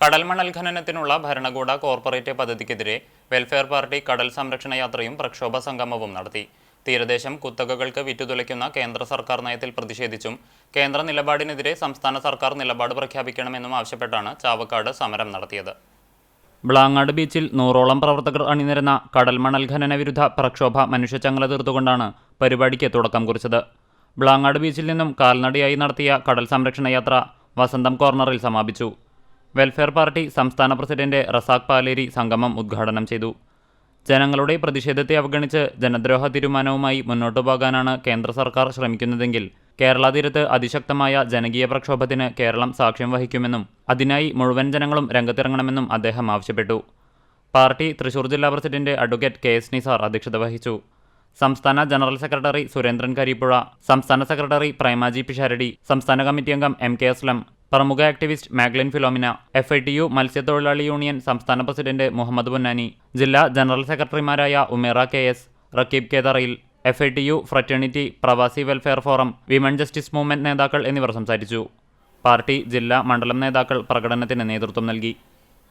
കടൽ മണൽ ഖനനത്തിനുള്ള ഭരണകൂട കോർപ്പറേറ്റ് പദ്ധതിക്കെതിരെ വെൽഫെയർ പാർട്ടി കടൽ സംരക്ഷണ യാത്രയും പ്രക്ഷോഭ സംഗമവും നടത്തി. തീരദേശം കുത്തകകൾക്ക് വിറ്റുതുലയ്ക്കുന്ന കേന്ദ്ര സർക്കാർ നയത്തിൽ പ്രതിഷേധിച്ചും കേന്ദ്ര നിലപാടിനെതിരെ സംസ്ഥാന സർക്കാർ നിലപാട് പ്രഖ്യാപിക്കണമെന്നും ആവശ്യപ്പെട്ടാണ് ചാവക്കാട് സമരം നടത്തിയത്. ബ്ലാങ്ങാട് ബീച്ചിൽ നൂറോളം പ്രവർത്തകർ അണിനിരന്ന കടൽമണൽ ഖനന വിരുദ്ധ പ്രക്ഷോഭ മനുഷ്യച്ചങ്ങല തീർത്തുകൊണ്ടാണ് പരിപാടിക്ക് തുടക്കം കുറിച്ചത്. ബ്ലാങ്ങാട് ബീച്ചിൽ നിന്നും കാൽനടയായി നടത്തിയ കടൽ സംരക്ഷണ യാത്ര വസന്തം കോർണറിൽ സമാപിച്ചു. വെൽഫെയർ പാർട്ടി സംസ്ഥാന പ്രസിഡന്റ് റസാഖ് പാലേരി സംഗമം ഉദ്ഘാടനം ചെയ്തു. ജനങ്ങളുടെ പ്രതിഷേധത്തെ അവഗണിച്ച് ജനദ്രോഹ തീരുമാനവുമായി മുന്നോട്ടു പോകാനാണ് കേന്ദ്ര സർക്കാർ ശ്രമിക്കുന്നതെങ്കിൽ കേരള തീരത്ത് അതിശക്തമായ ജനകീയ പ്രക്ഷോഭത്തിന് കേരളം സാക്ഷ്യം വഹിക്കുമെന്നും അതിനായി മുഴുവൻ ജനങ്ങളും രംഗത്തിറങ്ങണമെന്നും അദ്ദേഹം ആവശ്യപ്പെട്ടു. പാർട്ടി തൃശൂർ ജില്ലാ president advocate K S Nizar അധ്യക്ഷത വഹിച്ചു. സംസ്ഥാന ജനറൽ സെക്രട്ടറി സുരേന്ദ്രൻ കരിപ്പുഴ സംസ്ഥാന സെക്രട്ടറി പ്രേമാജി പിഷാരടി സംസ്ഥാന കമ്മിറ്റി അംഗം എം കെ അസ്ലം പ്രമുഖ activist Magline Philomena F I T U മത്സ്യത്തൊഴിലാളി യൂണിയൻ സംസ്ഥാന പ്രസിഡന്റ് മുഹമ്മദ് പൊന്നാനി ജില്ലാ ജനറൽ സെക്രട്ടറിമാരായ Umera K S Raqeeb കേതറയിൽ F I T U fraternity Pravasi welfare forum women justice movement നേതാക്കൾ എന്നിവർ സംസാരിച്ചു. പാർട്ടി ജില്ലാ മണ്ഡലം നേതാക്കൾ പ്രകടനത്തിന് നേതൃത്വം നൽകി.